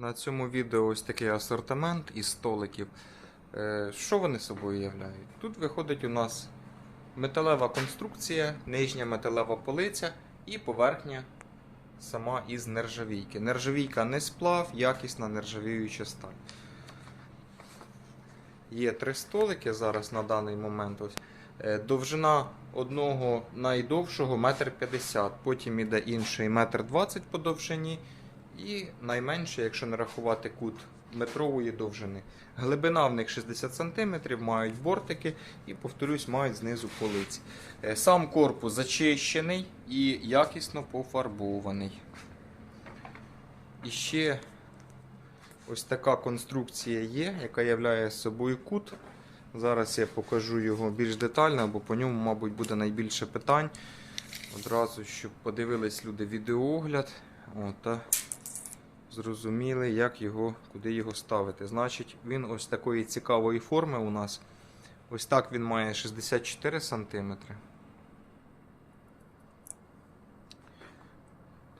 На цьому відео ось такий асортимент із столиків. Е, Що вони собою являють? Тут виходить у нас металева конструкція, нижня металева полиця і поверхня сама із нержавійки. Нержавійка не сплав, якісна нержавіюча сталь. Є три столики зараз на даний момент. Е, Довжина одного найдовшого 1,50 м, потім іде інший 1,20 м по довжині. І найменше, якщо не рахувати кут метрової довжини. Глибина в них 60 см, мають бортики і, повторюсь, мають знизу полиці. Е, Сам корпус зачищений і якісно пофарбований. І ще ось така конструкція є, яка являє собою кут. Зараз я покажу його більш детально, бо по ньому, мабуть, буде найбільше питань. Одразу, щоб подивились люди відеоогляд. От, та зрозуміли, як його, куди його ставити. Значить, він ось такої цікавої форми у нас. Ось так він має 64 см.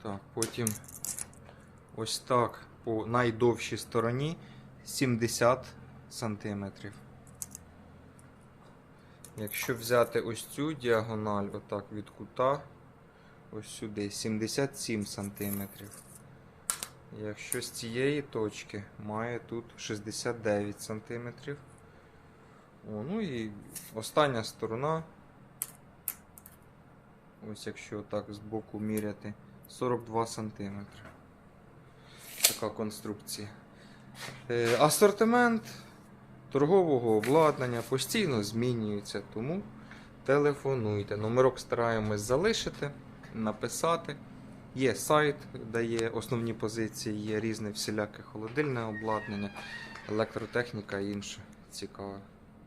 Так, потім ось так по найдовшій стороні 70 см. Якщо взяти ось цю діагональ, отак від кута, ось сюди 77 см. Якщо з цієї точки має тут 69 см. О, ну і остання сторона. Ось якщо так з боку міряти, 42 см. Така конструкція. Е, асортимент торгового обладнання постійно змінюється, тому телефонуйте. Номерок стараємось залишити, написати. Є сайт, де є основні позиції, є різне всіляке холодильне обладнання, електротехніка і інше цікаве.